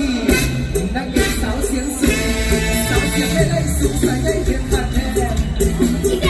ที่นางเอกสาวเสียงสูงสาวเสียไม่ได้สูงใส่ได้เพียงขาดแค่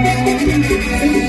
Thank you.